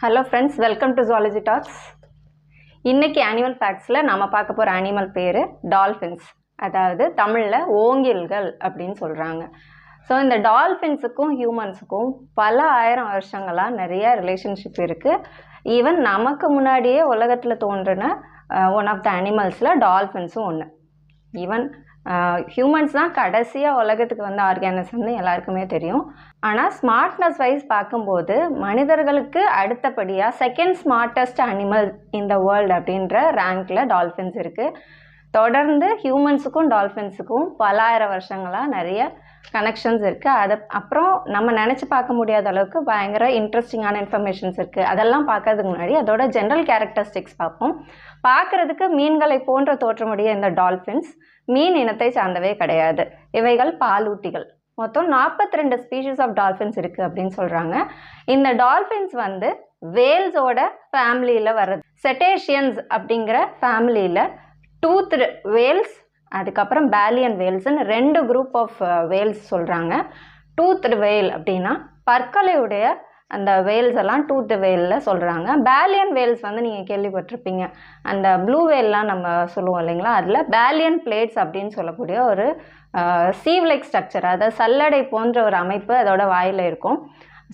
Hello friends welcome to zoology talks இன்றைக்கி animal ஃபேக்ட்ஸில் நம்ம பார்க்க போகிற அனிமல் பேர் டால்ஃபின்ஸ் அதாவது தமிழில் ஓங்கில்கள் அப்படின்னு சொல்கிறாங்க ஸோ இந்த டால்ஃபின்ஸுக்கும் ஹியூமன்ஸுக்கும் பல ஆயிரம் வருஷங்களாக நிறைய ரிலேஷன்ஷிப் இருக்குது ஈவன் நமக்கு முன்னாடியே உலகத்தில் தோன்றின ஒன் ஆஃப் த அனிமல்ஸில் டால்ஃபின்ஸும் ஒன்று ஈவன் ஹியூமன்ஸ் தான் கடைசியாக உலகத்துக்கு வந்த ஆர்கானிசம்னு எல்லாருக்குமே தெரியும். ஆனால் ஸ்மார்ட்னஸ் வைஸ் பார்க்கும்போது மனிதர்களுக்கு அடுத்தபடியாக செகண்ட் ஸ்மார்ட்டஸ்ட் அனிமல் இந்த வேர்ல்டு அப்படின்ற ரேங்க்கில் டால்ஃபின்ஸ் இருக்குது தொடர்ந்து ஹியூமன்ஸுக்கும் டால்ஃபின்ஸுக்கும் பலாயிரம் வருஷங்களாக நிறைய கனெக்ஷன்ஸ் இருக்குது அது அப்புறம் நம்ம நினச்சி பார்க்க முடியாத அளவுக்கு பயங்கர இன்ட்ரெஸ்டிங்கான இன்ஃபர்மேஷன்ஸ் இருக்குது அதெல்லாம் பார்க்கறதுக்கு முன்னாடி அதோட ஜென்ரல் கேரக்டரிஸ்டிக்ஸ் பார்ப்போம். பார்க்குறதுக்கு மீன்களை போன்ற தோற்றமுடைய இந்த டால்ஃபின்ஸ் மீன் இனத்தை சார்ந்தவே கிடையாது. இவைகள் பாலூட்டிகள். மொத்தம் நாற்பத்தி ரெண்டு ஸ்பீஷிஸ் ஆஃப் டால்ஃபின்ஸ் இருக்குது அப்படின்னு சொல்கிறாங்க இந்த டால்ஃபின்ஸ் வந்து வேல்ஸோட ஃபேமிலியில் வர்றது. செட்டேஷியன்ஸ் அப்படிங்கிற ஃபேமிலியில் டூத் வேல்ஸ் அதுக்கப்புறம் பேலியன் வேல்ஸ்னு ரெண்டு குரூப் ஆஃப் வேல்ஸ் சொல்கிறாங்க டூத்டு வேல் அப்படின்னா பற்களையுடைய அந்த வேல்ஸ் எல்லாம் டூத்து வேலில் சொல்கிறாங்க பேலியன் வேல்ஸ் வந்து நீங்கள் கேள்விப்பட்டிருப்பீங்க. அந்த ப்ளூ வேல்லாம் நம்ம சொல்லுவோம் இல்லைங்களா? அதில் பேலியன் பிளேட்ஸ் அப்படின்னு சொல்லக்கூடிய ஒரு சீவ்லைக் ஸ்ட்ரக்சர் அதாவது சல்லடை போன்ற ஒரு அமைப்பு அதோட வாயில் இருக்கும்.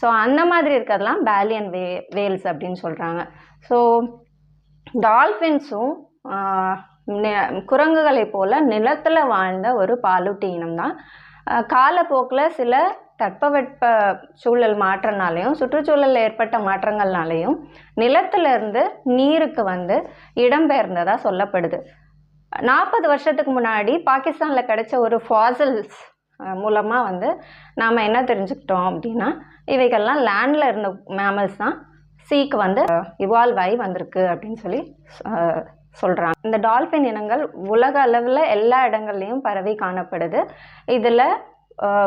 ஸோ அந்த மாதிரி இருக்கிறதெல்லாம் பேலியன் வே வேல்ஸ் அப்படின்னு சொல்கிறாங்க ஸோ டால்ஃபின்ஸும் குரங்குகளை போல் நிலத்தில் வாழ்ந்த ஒரு பாலூட்டி இனம் தான் காலப்போக்கில் சில தட்பவெட்ப சூழல் மாற்றனாலையும் சுற்றுச்சூழலில் ஏற்பட்ட மாற்றங்கள்னாலையும் நிலத்திலிருந்து நீருக்கு வந்து இடம்பெயர்ந்ததாக சொல்லப்படுது. நாற்பது வருஷத்துக்கு முன்னாடி பாகிஸ்தானில் கிடைச்ச ஒரு ஃபாசல்ஸ் மூலமாக வந்து நாம் என்ன தெரிஞ்சுக்கிட்டோம் அப்படின்னா இவைகள்லாம் லேண்டில் இருந்த மேமல்ஸ் தான் சீக்கு வந்து இவால்வ் ஆகி வந்திருக்கு அப்படின்னு சொல்லி சொல்கிறாங்க இந்த டால்ஃபின் இனங்கள் உலக அளவில் எல்லா இடங்கள்லையும் பரவி காணப்படுது. இதில்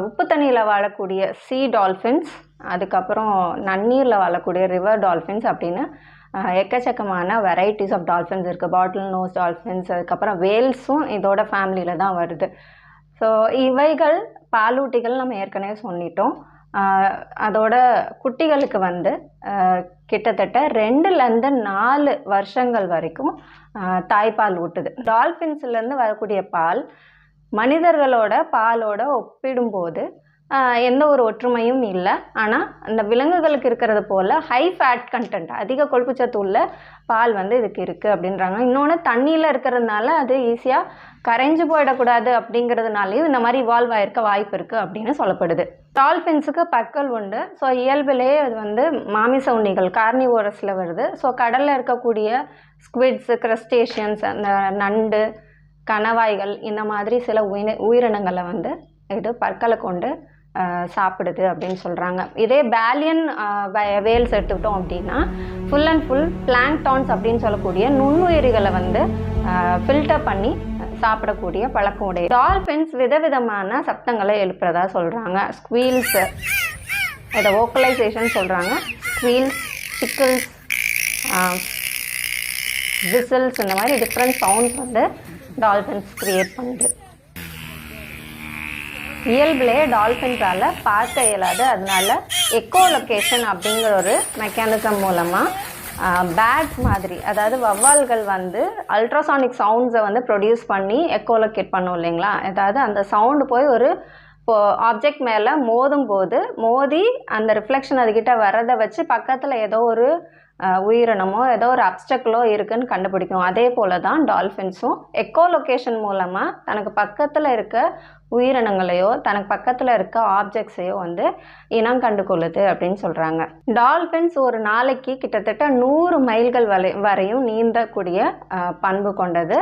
உப்பு தண்ணியில் வாழக்கூடிய சீ டால்ஃபின்ஸ் அதுக்கப்புறம் நன்னீரில் வாழக்கூடிய ரிவர் டால்ஃபின்ஸ் அப்படின்னு எக்கச்சக்கமான வெரைட்டிஸ் ஆஃப் டால்ஃபின்ஸ் இருக்குது பாட்டில் நோஸ் டால்ஃபின்ஸ் அதுக்கப்புறம் வேல்ஸும் இதோட ஃபேமிலியில் தான் வருது. ஸோ இவைகள் பாலூட்டிகள் நம்ம ஏற்கனவே சொல்லிட்டோம். அதோட குட்டிகளுக்கு வந்து கிட்டத்தட்ட ரெண்டுலேருந்து நாலு வருஷங்கள் வரைக்கும் தாய்ப்பால் ஊட்டுது. டால்ஃபின்ஸ்லேருந்து வரக்கூடிய பால் மனிதர்களோட பாலோட ஒப்பிடும்போது எந்த ஒரு ஒற்றுமையும் இல்லை. ஆனால் அந்த விலங்குகளுக்கு இருக்கிறது போல் ஹை ஃபேட் கண்டென்ட் அதிக கொழுப்புச்சத்து உள்ள பால் வந்து இதுக்கு இருக்குது அப்படின்றாங்க. இன்னொன்று தண்ணியில் இருக்கிறதுனால அது ஈஸியாக கரைஞ்சு போயிடக்கூடாது அப்படிங்கிறதுனாலையும் இந்த மாதிரி இவால்வ் ஆகிருக்க வாய்ப்பு இருக்குது அப்படின்னு சொல்லப்படுது. டால்ஃபின்ஸுக்கு பற்கள் உண்டு. ஸோ இயல்பிலேயே அது வந்து மாமிச உண்ணிகள் கார்னிவோரஸில் வருது. ஸோ கடலில் இருக்கக்கூடிய ஸ்குவிட்ஸு கிரஸ்டேஷியன்ஸ் அந்த நண்டு கணவாய்கள் இந்த மாதிரி சில உயிர உயிரினங்களை வந்து இது பற்களை கொண்டு சாப்பிடுது அப்படின்னு சொல்கிறாங்க இதே பேலியன் வேல்ஸ் எடுத்துக்கிட்டோம் அப்படின்னா ஃபுல் அண்ட் ஃபுல் பிளாங்டான்ஸ் அப்படின்னு சொல்லக்கூடிய நுண்ணுயிரிகளை வந்து ஃபில்டர் பண்ணி சாப்பிடக்கூடிய பழக்கம் உடைய டால்ஃபின்ஸ் விதவிதமான சப்தங்களை எழுப்புறதா சொல்கிறாங்க ஸ்குவீல்ஸு இதை ஓக்கலைசேஷன் சொல்கிறாங்க ஸ்குவீல்ஸ் சிக்கிள்ஸ் விசில்ஸ் இந்த மாதிரி டிஃப்ரெண்ட் சவுண்ட்ஸ் வந்து டால்ஃபின்ஸ் க்ரியேட் பண்ணுது இயல்பிலே டால்ஃபின்ஸால் பார்க்க இயலாது. அதனால எக்கோ லொக்கேஷன் அப்படிங்கிற ஒரு மெக்கானிசம் மூலமாக பேட்ஸ் மாதிரி அதாவது வவ்வால்கள் வந்து அல்ட்ராசானிக் சவுண்ட்ஸை வந்து ப்ரொடியூஸ் பண்ணி எக்கோலொக்கேட் பண்ணும் இல்லைங்களா? அதாவது அந்த சவுண்டு போய் ஒரு இப்போ ஆப்ஜெக்ட் மேலே மோதும் போது மோதி அந்த ரிஃப்ளெக்ஷன் அதுக்கிட்ட வர்றதை வச்சு பக்கத்தில் ஏதோ ஒரு உயிரினமோ ஏதோ ஒரு அப்டக்கிளோ இருக்குன்னு கண்டுபிடிக்கும். அதே போல் தான் டால்ஃபின்ஸும் எக்கோ லொக்கேஷன் மூலமாக தனக்கு பக்கத்தில் இருக்க உயிரினங்களையோ தனக்கு பக்கத்தில் இருக்க ஆப்ஜெக்ட்ஸையோ வந்து இனம் கண்டு கொள்ளுது அப்படின்னு சொல்கிறாங்க டால்ஃபின்ஸ் ஒரு நாளைக்கு கிட்டத்தட்ட நூறு மைல்கள் வரை வரையும் நீந்தக்கூடிய பண்பு கொண்டது.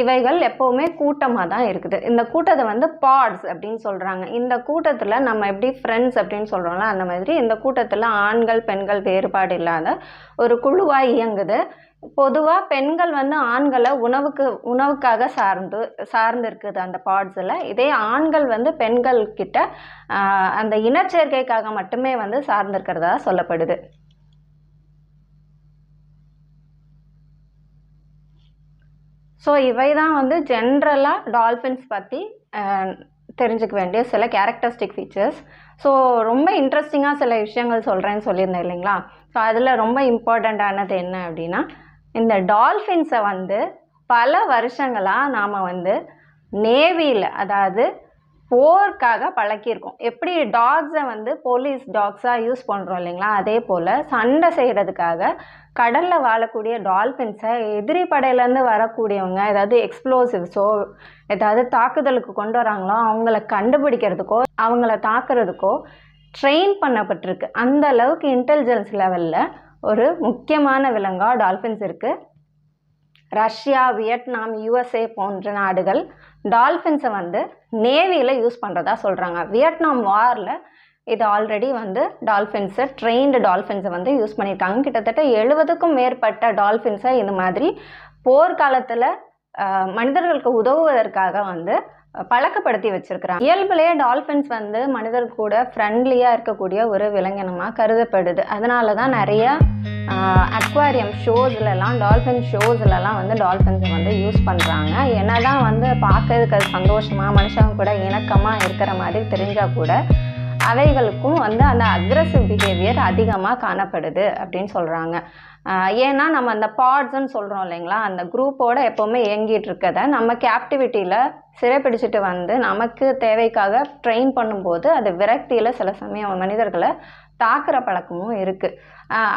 இவைகள் எப்போவுமே கூட்டமாக தான் இருக்குது. இந்த கூட்டத்தை வந்து பாட்ஸ் அப்படின்னு சொல்கிறாங்க இந்த கூட்டத்தில் நம்ம எப்படி ஃப்ரெண்ட்ஸ் அப்படின்னு சொல்கிறோம்ல அந்த மாதிரி இந்த கூட்டத்தில் ஆண்கள் பெண்கள் வேறுபாடு இல்லாத ஒரு குழுவாக இயங்குது. பொதுவாக பெண்கள் வந்து ஆண்களை உணவுக்கு உணவுக்காக சார்ந்து சார்ந்து இருக்குது அந்த பாட்ஸில் இதே ஆண்கள் வந்து பெண்கள் கிட்ட அந்த இனச்சேர்க்கைக்காக மட்டுமே வந்து சார்ந்திருக்கிறதா சொல்லப்படுது. ஸோ இவை தான் வந்து ஜென்ரலாக டால்ஃபின்ஸ் பற்றி தெரிஞ்சுக்க வேண்டிய சில கேரக்டரிஸ்டிக் ஃபீச்சர்ஸ் ஸோ ரொம்ப இன்ட்ரெஸ்டிங்காக சில விஷயங்கள் சொல்கிறேன்னு சொல்லியிருந்தேன் இல்லைங்களா? ஸோ அதில் ரொம்ப இம்பார்ட்டண்ட்டானது என்ன அப்படின்னா இந்த டால்ஃபின்ஸை வந்து பல வருஷங்களாக நாம் வந்து நேவியில் அதாவது போர்க்காக பழக்கியிருக்கோம். எப்படி டாக்ஸை வந்து போலீஸ் டாக்ஸாக யூஸ் பண்ணுறோம் இல்லைங்களா? அதே போல் சண்டை செய்கிறதுக்காக கடலில் வாழக்கூடிய டால்ஃபின்ஸை எதிரி படையிலேருந்து வரக்கூடியவங்க ஏதாவது எக்ஸ்ப்ளோசிவ்ஸோ ஏதாவது தாக்குதலுக்கு கொண்டு வராங்களோ அவங்கள கண்டுபிடிக்கிறதுக்கோ அவங்கள தாக்குறதுக்கோ ட்ரெயின் பண்ணப்பட்டிருக்கு. அந்த அளவுக்கு இன்டெலிஜென்ஸ் லெவலில் ஒரு முக்கியமான விலங்காக டால்ஃபின்ஸ் இருக்குது ரஷ்யா வியட்நாம் யுஎஸ்ஏ போன்ற நாடுகள் டால்ஃபின்ஸை வந்து நேவியில் யூஸ் பண்ணுறதா சொல்கிறாங்க வியட்நாம் வாரில் இது ஆல்ரெடி வந்து டால்ஃபின்ஸை ட்ரெயின்டு டால்ஃபின்ஸை வந்து யூஸ் பண்ணியிருக்காங்க கிட்டத்தட்ட எழுபதுக்கும் மேற்பட்ட டால்ஃபின்ஸை இந்த மாதிரி போர்க்காலத்தில் மனிதர்களுக்கு உதவுவதற்காக வந்து பழக்கப்படுத்தி வச்சிருக்கிறாங்க. இயல்பிலேயே டால்ஃபின்ஸ் வந்து மனிதர் கூட ஃப்ரெண்ட்லியாக இருக்கக்கூடிய ஒரு விலங்கினமாக கருதப்படுது. அதனால தான் நிறைய அக்வாரியம் ஷோஸ்லலாம் டால்ஃபின் ஷோஸ்லலாம் வந்து டால்ஃபின்ஸை வந்து யூஸ் பண்ணுறாங்க என்னதான் வந்து பார்க்கறதுக்கு அது சந்தோஷமாக மனுஷங்க கூட இணக்கமாக இருக்கிற மாதிரி தெரிஞ்சால் கூட அவைகளுக்கும் வந்து அந்த அக்ரஸிவ் பிஹேவியர் அதிகமாக காணப்படுது அப்படின்னு சொல்கிறாங்க ஏன்னா நம்ம அந்த பாட்ஸ்ன்னு சொல்கிறோம் இல்லைங்களா? அந்த குரூப்போட எப்போவுமே இயங்கிட்டு இருக்கதை நம்ம கேப்டிவிட்டியில் சிறைப்பிடிச்சிட்டு வந்து நமக்கு தேவைக்காக ட்ரெயின் பண்ணும்போது அது விரக்தியில் சில சமயம் மனிதர்களை தாக்குற பழக்கமும் இருக்குது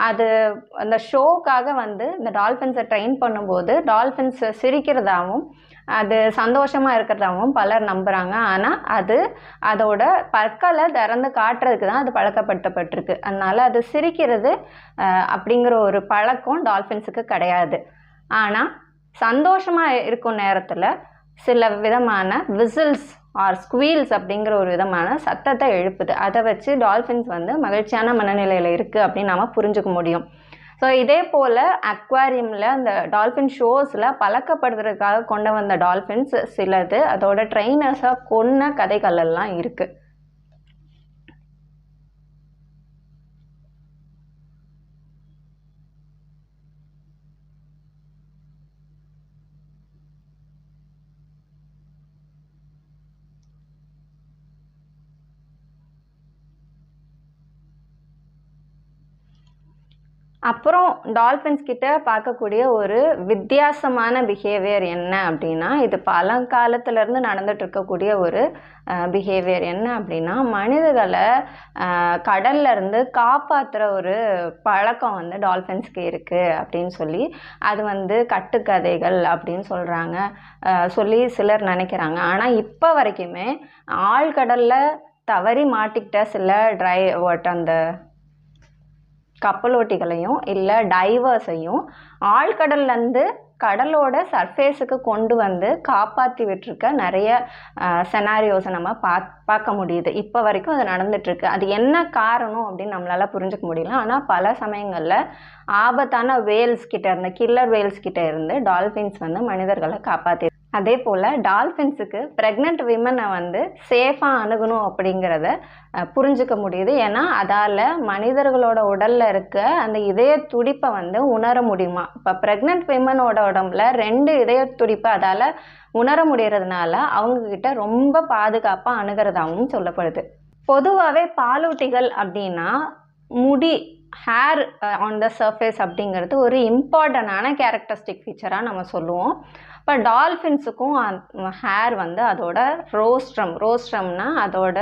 அது அந்த ஷோக்காக வந்து இந்த டால்ஃபின்ஸை ட்ரெயின் பண்ணும்போது டால்ஃபின்ஸ் சிரிக்கிறதாகவும் அது சந்தோஷமாக இருக்கிறதாவும் பலர் நம்புகிறாங்க ஆனால் அது அதோட பற்களை திறந்து காட்டுறதுக்கு தான் அது பழக்கப்படுத்தப்பட்டிருக்கு. அதனால் அது சிரிக்கிறது அப்படிங்கிற ஒரு பழக்கம் டால்ஃபின்ஸுக்கு கிடையாது. ஆனால் சந்தோஷமாக இருக்கும் நேரத்தில் சில விதமான விசில்ஸ் ஆர் ஸ்குவீல்ஸ் அப்படிங்கிற ஒரு விதமான சத்தத்தை எழுப்புது. அதை வச்சு டால்ஃபின்ஸ் வந்து மகிழ்ச்சியான மனநிலையில் இருக்குது அப்படின்னு நாம் புரிஞ்சுக்க முடியும். ஸோ இதே போல் அக்வாரியமில் அந்த டால்ஃபின் ஷோஸில் பழக்கப்படுத்துறதுக்காக கொண்டு வந்த டால்ஃபின்ஸ் சிலது. அதோட ட்ரெயினர்ஸாக கொன்ன கதைகள் எல்லாம் இருக்குது அப்புறம் டால்ஃபின்ஸ் கிட்ட பார்க்கக்கூடிய ஒரு வித்தியாசமான பிஹேவியர் என்ன அப்படின்னா இது பழங்காலத்திலேருந்து நடந்துட்டு இருக்கக்கூடிய ஒரு பிஹேவியர் என்ன அப்படின்னா மனிதர்களை கடல்லேருந்து கடல்ல இருந்து காப்பாற்றுற ஒரு பழக்கம் வந்து டால்ஃபின்ஸ்க்கு இருக்குது அப்படின்னு சொல்லி அது வந்து கட்டுக்கதைகள் அப்படின்னு சொல்கிறாங்க சொல்லி சிலர் நினைக்கிறாங்க. ஆனால் இப்போ வரைக்குமே ஆழ்கடலில் தவறி மாட்டிக்கிட்ட சில ட்ரை வாட் அந்த கப்பலோட்டிகளையும் இல்லை டைவர்ஸையும் ஆழ்கடல்லேருந்து கடலோட சர்ஃபேஸுக்கு கொண்டு வந்து காப்பாற்றி விட்டுருக்க நிறைய செனாரியோஸை நம்ம பா பார்க்க முடியுது. இப்போ வரைக்கும் அது நடந்துட்டுருக்கு. அது என்ன காரணம் அப்படின்னு நம்மளால் புரிஞ்சுக்க முடியல. ஆனால் பல சமயங்களில் ஆபத்தான வேல்ஸ் கிட்டே இருந்து கில்லர் வேல்ஸ் கிட்டே இருந்து டால்ஃபின்ஸ் வந்து மனிதர்களை காப்பாற்றி அதே போல் டால்ஃபின்ஸுக்கு ப்ரெக்னென்ட் விமனை வந்து சேஃபாக அணுகணும் அப்படிங்கிறத புரிஞ்சிக்க புரிஞ்சுக்க முடியுது. ஏன்னா அதால் மனிதர்களோட உடலில் இருக்க அந்த இதய துடிப்பை வந்து உணர முடியுமா? இப்போ ப்ரெக்னென்ட் விமனோட உடம்புல ரெண்டு இதய துடிப்பு அதால் உணர முடியறதுனால அவங்கக்கிட்ட ரொம்ப பாதுகாப்பாக அணுகிறதாகவும் சொல்லப்படுது. பொதுவாகவே பாலூட்டிகள் அப்படின்னா முடி ஹேர் ஆன் த சர்ஃபேஸ் அப்படிங்கிறது ஒரு இம்பார்ட்டண்டான கேரக்டரிஸ்டிக் ஃபீச்சராக நம்ம சொல்லுவோம். இப்போ டால்ஃபின்ஸுக்கும் ஹேர் வந்து அதோட ரோஸ்ட்ரம் ரோஸ்ட்ரம்னா அதோட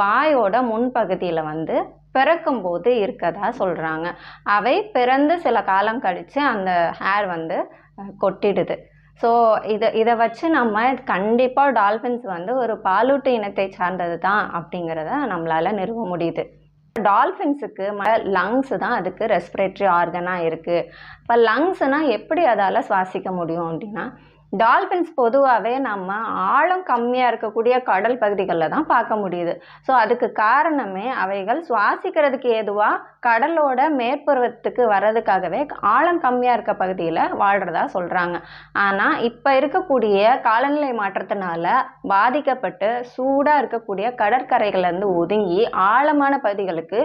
வாயோட முன்பகுதியில் வந்து பிறக்கும்போது இருக்கதா சொல்கிறாங்க அவை பிறந்து சில காலம் கழித்து அந்த ஹேர் வந்து கொட்டிடுது. ஸோ இதை இதை வச்சு நம்ம கண்டிப்பாக டால்ஃபின்ஸ் வந்து ஒரு பாலூட்டு இனத்தை சார்ந்தது தான் அப்படிங்கிறத நம்மளால் நிறுவ முடியுது. டால்ஃபின்ஸுக்கு லங்ஸ் தான் அதுக்கு ரெஸ்பிரேட்டரி ஆர்கனாக இருக்குது இப்போ லங்ஸ்னால் எப்படி அதால் சுவாசிக்க முடியும் அப்படின்னா டால்ஃபின்ஸ் பொதுவாகவே நம்ம ஆழம் கம்மியாக இருக்கக்கூடிய கடல் பகுதிகளில் தான் பார்க்க முடியுது. ஸோ அதுக்கு காரணமே அவைகள் சுவாசிக்கிறதுக்கு ஏதுவாக கடலோட மேற்புறத்துக்கு வர்றதுக்காகவே ஆழம் கம்மியாக இருக்க பகுதியில் வாழ்கிறதா சொல்கிறாங்க ஆனால் இப்போ இருக்கக்கூடிய காலநிலை மாற்றத்தினால பாதிக்கப்பட்டு சூடாக இருக்கக்கூடிய கடற்கரைகள்லேருந்து ஒதுங்கி ஆழமான பகுதிகளுக்கு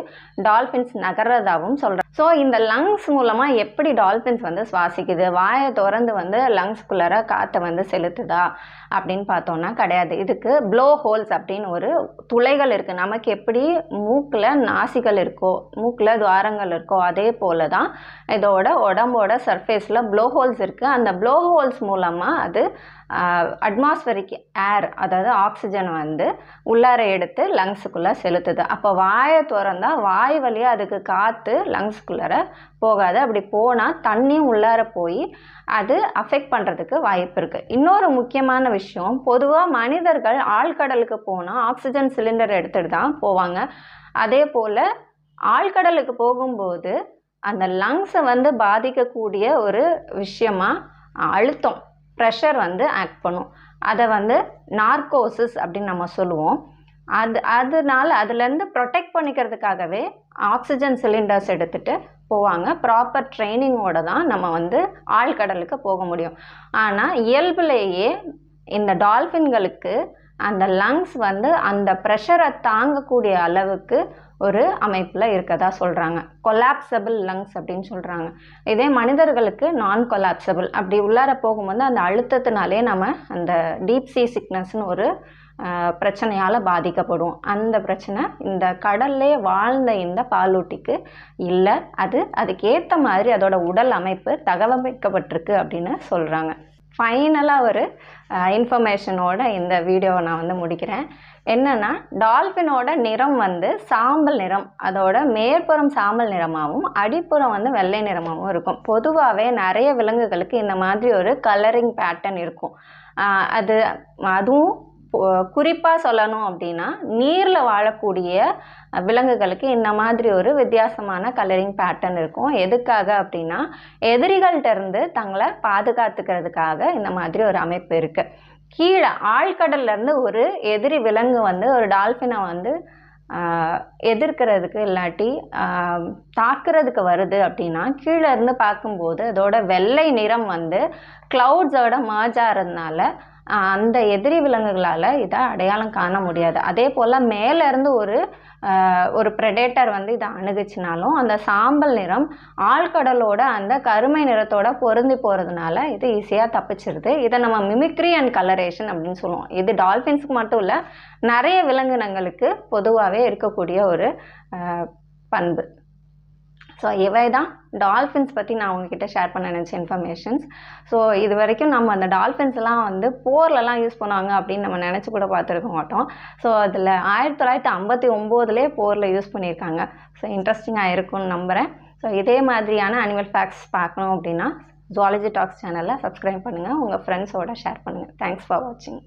டால்ஃபின்ஸ் நகர்றதாகவும் சொல்கிறாங்க ஸோ இந்த லங்ஸ் மூலமாக எப்படி டால்ஃபின்ஸ் வந்து சுவாசிக்குது? வாயை திறந்து வந்து லங்ஸ்குள்ளார காற்றை வந்து செலுத்துதா? அப்படின்னு பார்த்தோன்னா கிடையாது. இதுக்கு ப்ளோ ஹோல்ஸ் அப்படின்னு ஒரு துளைகள் இருக்குது நமக்கு எப்படி மூக்கில் நாசிகள் இருக்கோ மூக்கில் துவாரங்கள் இருக்கோ அதே போல தான் இதோட உடம்போட சர்ஃபேஸில் ப்ளோ ஹோல்ஸ் இருக்குது அந்த ப்ளோ ஹோல்ஸ் மூலமாக அது அட்மாஸ்பரிக் ஏர் அதாவது ஆக்சிஜன் வந்து உள்ளார எடுத்து லங்ஸுக்குள்ளே செலுத்துது. அப்போ வாயை திறந்தா வாய் வழியாக அதுக்கு காற்று லங்ஸ்குள்ளார போகாது. அப்படி போனால் தண்ணியும் உள்ளார போய் அது அஃபெக்ட் பண்ணுறதுக்கு வாய்ப்பு இருக்குது இன்னொரு முக்கியமான விஷயம் பொதுவாக மனிதர்கள் ஆழ்கடலுக்கு போனால் ஆக்சிஜன் சிலிண்டர் எடுத்துகிட்டு தான் போவாங்க. அதே போல் ஆழ்கடலுக்கு போகும்போது அந்த லங்ஸை வந்து பாதிக்கக்கூடிய ஒரு விஷயமா அழுத்தம் ப்ரெஷர் வந்து ஆக்ட் பண்ணும். அதை வந்து நார்கோசிஸ் அப்படின்னு நம்ம சொல்லுவோம். அது அதனால அதுலேருந்து ப்ரொடெக்ட் பண்ணிக்கிறதுக்காகவே ஆக்சிஜன் சிலிண்டர்ஸ் எடுத்துகிட்டு போவாங்க. ப்ராப்பர் ட்ரைனிங்கோட தான் நம்ம வந்து ஆழ்கடலுக்கு போக முடியும். ஆனால் இயல்புலேயே இந்த டால்ஃபின்களுக்கு அந்த லங்ஸ் வந்து அந்த ப்ரெஷரை தாங்கக்கூடிய அளவுக்கு ஒரு அமைப்பில் இருக்கதா சொல்கிறாங்க கொலாப்சபிள் லங்ஸ் அப்படின்னு சொல்கிறாங்க இதே மனிதர்களுக்கு நான் கொலாப்சபிள் அப்படி உள்ளார போகும்போது அந்த அழுத்தத்தினாலே நம்ம அந்த டீப் சீ சிக்னஸ்னு ஒரு பிரச்சனையால் பாதிக்கப்படுவோம். அந்த பிரச்சனை இந்த கடல்லே வாழ்ந்த இந்த பாலூட்டிக்கு இல்லை. அது அதுக்கேற்ற மாதிரி அதோட உடல் அமைப்பு தகவமைக்கப்பட்டிருக்கு அப்படின்னு சொல்கிறாங்க ஃபைனலாக ஒரு இன்ஃபர்மேஷனோட இந்த வீடியோவை நான் வந்து முடிக்கிறேன். என்னென்னா டால்ஃபினோட நிறம் வந்து சாம்பல் நிறம். அதோட மேற்புறம் சாம்பல் நிறமாகவும் அடிப்புறம் வந்து வெள்ளை நிறமாகவும் இருக்கும். பொதுவாகவே நிறைய விலங்குகளுக்கு இந்த மாதிரி ஒரு கலரிங் பேட்டர்ன் இருக்கும். அது அதுவும் குறிப்பாக சொல்லணும் அப்படின்னா நீரில் வாழக்கூடிய விலங்குகளுக்கு இந்த மாதிரி ஒரு வித்தியாசமான கலரிங் பேட்டர்ன் இருக்கும். எதுக்காக அப்படின்னா எதிரிகள்கிட்ட இருந்து தங்களை பாதுகாத்துக்கிறதுக்காக இந்த மாதிரி ஒரு அமைப்பு இருக்குது கீழே ஆழ்கடல்லேருந்து ஒரு எதிரி விலங்கு வந்து ஒரு டால்ஃபினை வந்து எதிர்க்கிறதுக்கு இல்லாட்டி தாக்குறதுக்கு வருது அப்படின்னா கீழே இருந்து பார்க்கும்போது அதோட வெள்ளை நிறம் வந்து க்ளவுட்ஸோட மர்ஜ் ஆகிறதுனால அந்த எதிரி விலங்குகளால் இதை அடையாளம் காண முடியாது. அதே போல் மேலேருந்து ஒரு ஒரு ப்ரெடேட்டர் வந்து இதை அணுகுச்சினாலும் அந்த சாம்பல் நிறம் ஆழ்கடலோட அந்த கருமை நிறத்தோட பொருந்தி போகிறதுனால இது ஈஸியாக தப்பிச்சிருது. இதை நம்ம மிமிக்ரி அண்ட் கலரேஷன் அப்படின்னு சொல்லுவோம். இது டால்ஃபின்ஸுக்கு மட்டும் இல்லை நிறைய விலங்கினங்களுக்கு பொதுவாகவே இருக்கக்கூடிய ஒரு பண்பு. ஸோ இவை தான் டால்ஃபின்ஸ் பற்றி நான் உங்ககிட்ட ஷேர் பண்ண நினச்ச இன்ஃபர்மேஷன்ஸ் ஸோ இது வரைக்கும் நம்ம அந்த டால்ஃபின்ஸ்லாம் வந்து போர்லலாம் யூஸ் பண்ணுவாங்க அப்படின்னு நம்ம நினச்சி கூட பார்த்துருக்க மாட்டோம். ஸோ அதில் ஆயிரத்தி தொள்ளாயிரத்தி ஐம்பத்தி ஒம்போதுலேயே போரில் யூஸ் பண்ணியிருக்காங்க. ஸோ இன்ட்ரெஸ்டிங்காக இருக்கும்னு நம்புகிறேன் ஸோ இதே மாதிரியான அனிமல் ஃபேக்ட்ஸ் பார்க்கணும் அப்படின்னா ஜுவாலஜி டாக்ஸ் சேனலை சப்ஸ்கிரைப் பண்ணுங்கள் உங்கள் ஃப்ரெண்ட்ஸோட ஷேர் பண்ணுங்கள் தேங்க்ஸ் ஃபார் வாட்சிங்